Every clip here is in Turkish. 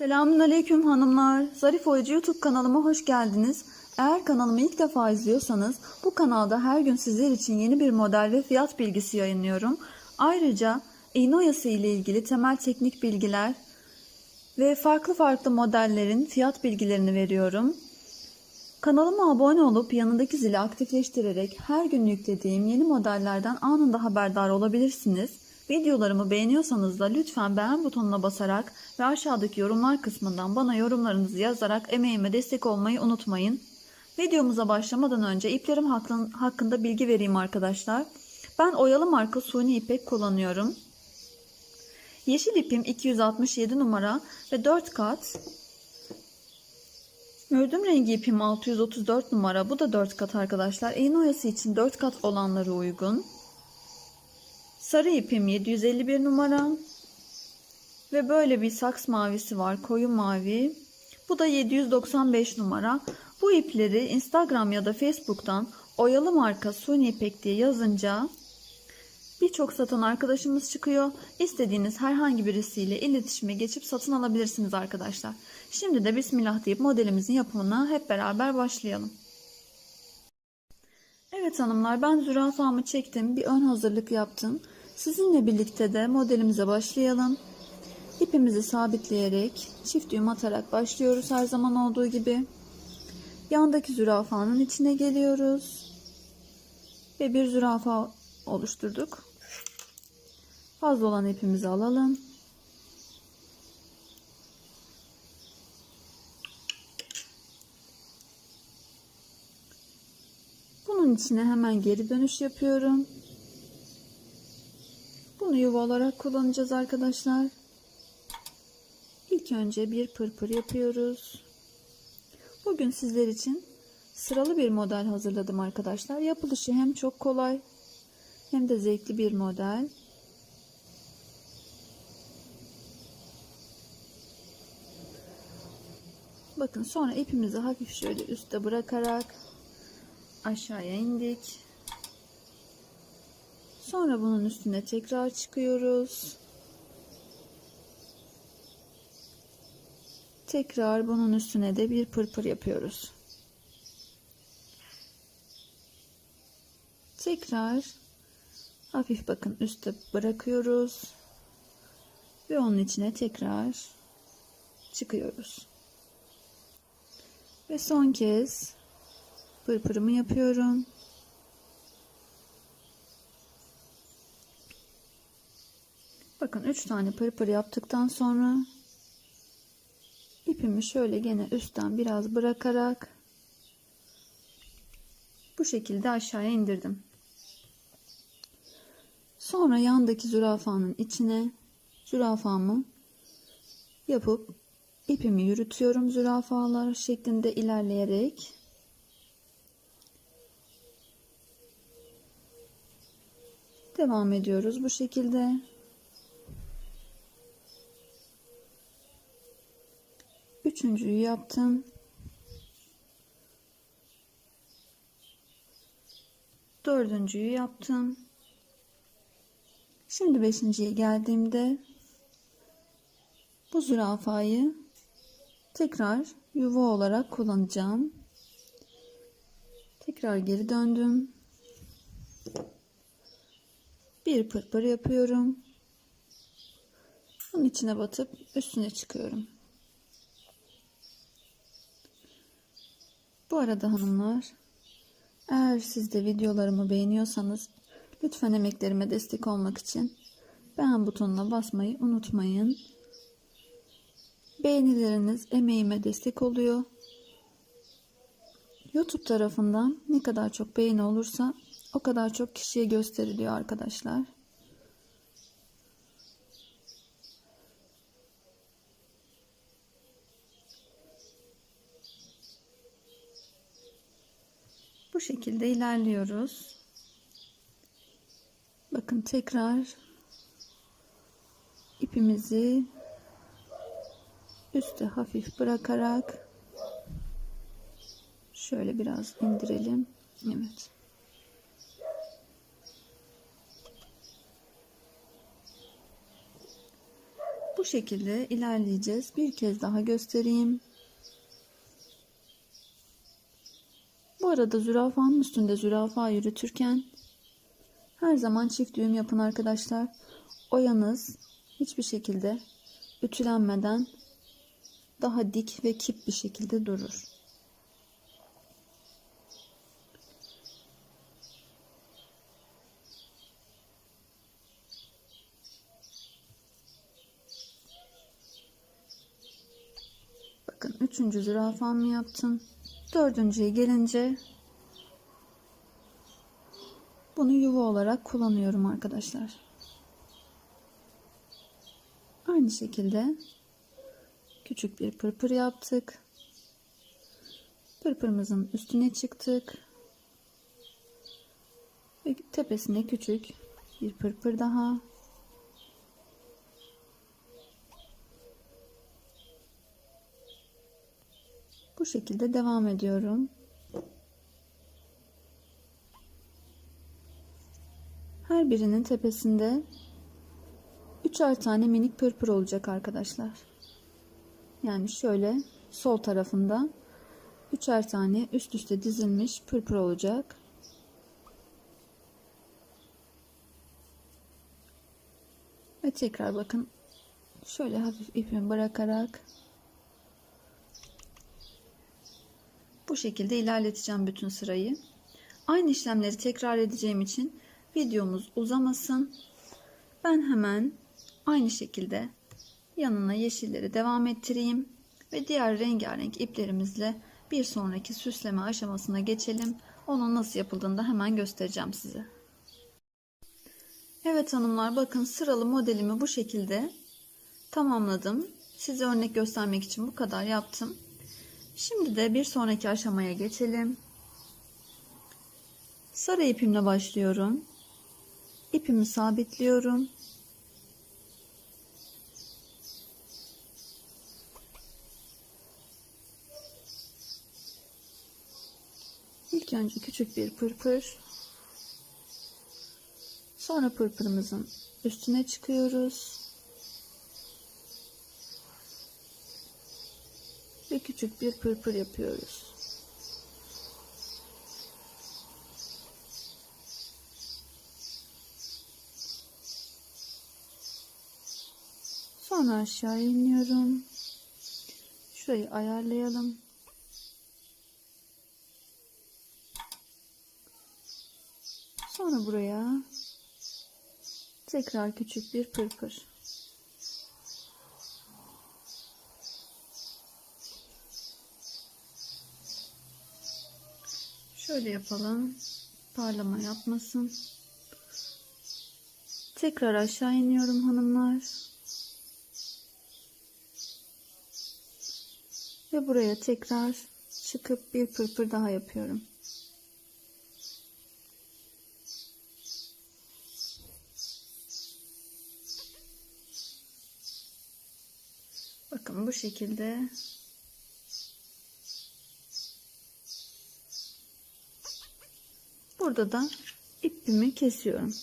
Selamünaleyküm hanımlar. Zarif Oyuncu YouTube kanalıma hoş geldiniz. Eğer kanalımı ilk defa izliyorsanız bu kanalda her gün sizler için yeni bir model ve fiyat bilgisi yayınlıyorum. Ayrıca iğne oyası ile ilgili temel teknik bilgiler ve farklı farklı modellerin fiyat bilgilerini veriyorum. Kanalıma abone olup yanındaki zili aktifleştirerek her gün yüklediğim yeni modellerden anında haberdar olabilirsiniz. Videolarımı beğeniyorsanız da lütfen beğen butonuna basarak ve aşağıdaki yorumlar kısmından bana yorumlarınızı yazarak emeğime destek olmayı unutmayın. Videomuza başlamadan önce iplerim hakkın- hakkında bilgi vereyim arkadaşlar. Ben oyalı marka suni ipek kullanıyorum. Yeşil ipim 267 numara ve 4 kat. Mürdüm rengi ipim 634 numara. Bu da 4 kat arkadaşlar. İğne oyası için 4 kat olanları uygun. Sarı ipim 751 numara. Ve böyle bir saks mavisi var. Koyu mavi. Bu da 795 numara. Bu ipleri Instagram ya da Facebook'tan oyalı marka suni ipek diye yazınca birçok satan arkadaşımız çıkıyor. İstediğiniz herhangi birisiyle iletişime geçip satın alabilirsiniz arkadaşlar. Şimdi de bismillah deyip modelimizin yapımına hep beraber başlayalım. Evet hanımlar ben zürafamı çektim. Bir ön hazırlık yaptım. Sizinle birlikte de modelimize başlayalım. İpimizi sabitleyerek çift düğüm atarak başlıyoruz her zaman olduğu gibi. Yandaki zürafanın içine geliyoruz. Ve bir zürafa oluşturduk. Fazla olan ipimizi alalım. Bunun içine hemen geri dönüş yapıyorum. Bunu yuva olarak kullanacağız arkadaşlar. İlk önce bir pırpır yapıyoruz. Bugün sizler için sıralı bir model hazırladım arkadaşlar. Yapılışı hem çok kolay hem de zevkli bir model. Bakın sonra ipimizi hafif şöyle üstte bırakarak aşağıya indik. Sonra bunun üstüne tekrar çıkıyoruz. Tekrar bunun üstüne de bir pırpır yapıyoruz. Tekrar hafif bakın üstte bırakıyoruz. Ve onun içine tekrar çıkıyoruz. Ve son kez pırpırımı yapıyorum. Bakın 3 tane pırpır yaptıktan sonra ipimi şöyle gene üstten biraz bırakarak bu şekilde aşağıya indirdim. Sonra yandaki zürafanın içine zürafamı yapıp ipimi yürütüyorum zürafalar şeklinde ilerleyerek devam ediyoruz bu şekilde. Üçüncüyü yaptım. Dördüncüyü yaptım. Şimdi beşinciye geldiğimde bu zürafayı tekrar yuva olarak kullanacağım. Tekrar geri döndüm. Bir pırpır yapıyorum. Bunun içine batıp üstüne çıkıyorum. Bu arada hanımlar, eğer siz de videolarımı beğeniyorsanız lütfen emeklerime destek olmak için beğen butonuna basmayı unutmayın. Beğenileriniz emeğime destek oluyor. YouTube tarafından ne kadar çok beğeni olursa o kadar çok kişiye gösteriliyor arkadaşlar. Bu şekilde ilerliyoruz. Bakın tekrar ipimizi üste hafif bırakarak şöyle biraz indirelim. Evet. Bu şekilde ilerleyeceğiz. Bir kez daha göstereyim. Bu arada zürafanın üstünde zürafa yürütürken her zaman çift düğüm yapın arkadaşlar. Oyanız hiçbir şekilde ütülenmeden daha dik ve kip bir şekilde durur. Bakın üçüncü zürafamı yaptım. Dördüncüye gelince bunu yuva olarak kullanıyorum arkadaşlar. Aynı şekilde küçük bir pırpır yaptık. Pırpırımızın üstüne çıktık. Ve tepesine küçük bir pırpır daha. Bu şekilde devam ediyorum. Her birinin tepesinde üçer tane minik pırpır olacak arkadaşlar. Yani şöyle sol tarafında üçer tane üst üste dizilmiş pırpır olacak. Ve tekrar bakın şöyle hafif ipimi bırakarak bu şekilde ilerleteceğim bütün sırayı. Aynı işlemleri tekrar edeceğim için videomuz uzamasın. Ben hemen aynı şekilde yanına yeşilleri devam ettireyim ve diğer rengarenk iplerimizle bir sonraki süsleme aşamasına geçelim. Onun nasıl yapıldığını da hemen göstereceğim size. Evet hanımlar bakın sıralı modelimi bu şekilde tamamladım. Size örnek göstermek için bu kadar yaptım. Şimdi de bir sonraki aşamaya geçelim. Sarı ipimle başlıyorum. İpimi sabitliyorum. İlk önce küçük bir pırpır. Sonra pırpırımızın üstüne çıkıyoruz. Ve küçük bir pırpır yapıyoruz. Sonra aşağı iniyorum. Şurayı ayarlayalım. Sonra buraya tekrar küçük bir pırpır. Şöyle yapalım. Parlama yapmasın. Tekrar aşağı iniyorum hanımlar. Ve buraya tekrar çıkıp bir pırpır daha yapıyorum. Bakın bu şekilde Burada da ipimi kesiyorum.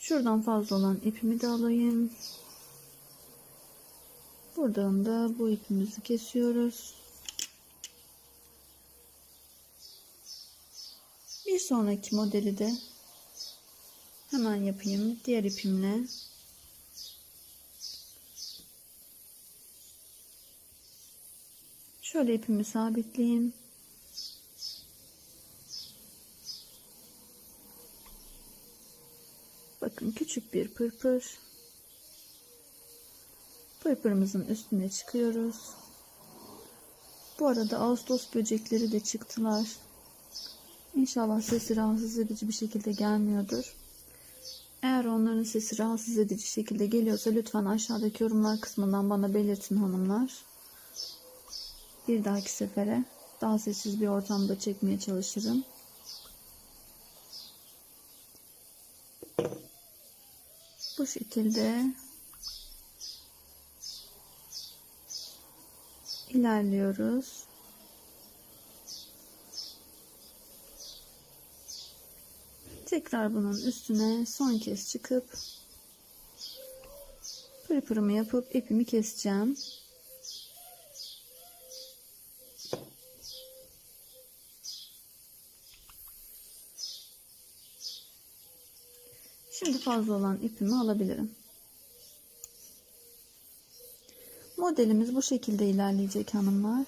Şuradan fazla olan ipimi de alayım. Buradan da bu ipimizi kesiyoruz. Bir sonraki modeli de hemen yapayım. Diğer ipimle Şöyle ipimi sabitleyeyim. Bakın küçük bir pırpır. Pırpırımızın üstüne çıkıyoruz. Bu arada Ağustos böcekleri de çıktılar. İnşallah sesi rahatsız edici bir şekilde gelmiyordur. Eğer onların sesi rahatsız edici şekilde geliyorsa lütfen aşağıdaki yorumlar kısmından bana belirtin hanımlar. Bir dahaki sefere daha sessiz bir ortamda çekmeye çalışırım. Bu şekilde ilerliyoruz. Tekrar bunun üstüne son kez çıkıp Pırpırımı yapıp ipimi keseceğim. Şimdi fazla olan ipimi alabilirim. Modelimiz bu şekilde ilerleyecek hanımlar.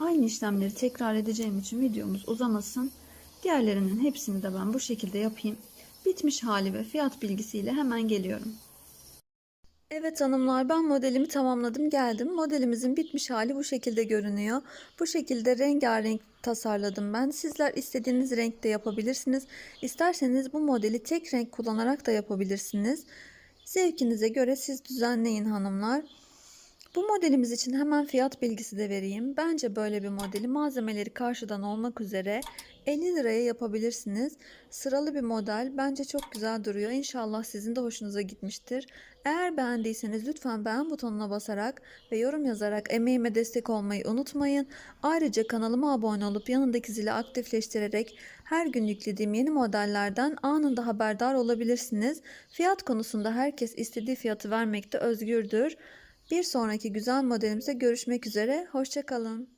Aynı işlemleri tekrar edeceğim için videomuz uzamasın. Diğerlerinin hepsini de ben bu şekilde yapayım. Bitmiş hali ve fiyat bilgisiyle hemen geliyorum. Evet hanımlar ben modelimi tamamladım geldim. Modelimizin bitmiş hali bu şekilde görünüyor. Bu şekilde rengarenk tasarladım ben. Sizler istediğiniz renkte yapabilirsiniz. İsterseniz bu modeli tek renk kullanarak da yapabilirsiniz. Zevkinize göre siz düzenleyin hanımlar. Bu modelimiz için hemen fiyat bilgisi de vereyim. Bence böyle bir modeli malzemeleri karşıdan olmak üzere 50 liraya yapabilirsiniz. Sıralı bir model. Bence çok güzel duruyor. İnşallah sizin de hoşunuza gitmiştir. Eğer beğendiyseniz lütfen beğen butonuna basarak ve yorum yazarak emeğime destek olmayı unutmayın. Ayrıca kanalıma abone olup yanındaki zili aktifleştirerek her gün yüklediğim yeni modellerden anında haberdar olabilirsiniz. Fiyat konusunda herkes istediği fiyatı vermekte özgürdür. Bir sonraki güzel modelimize görüşmek üzere. Hoşçakalın.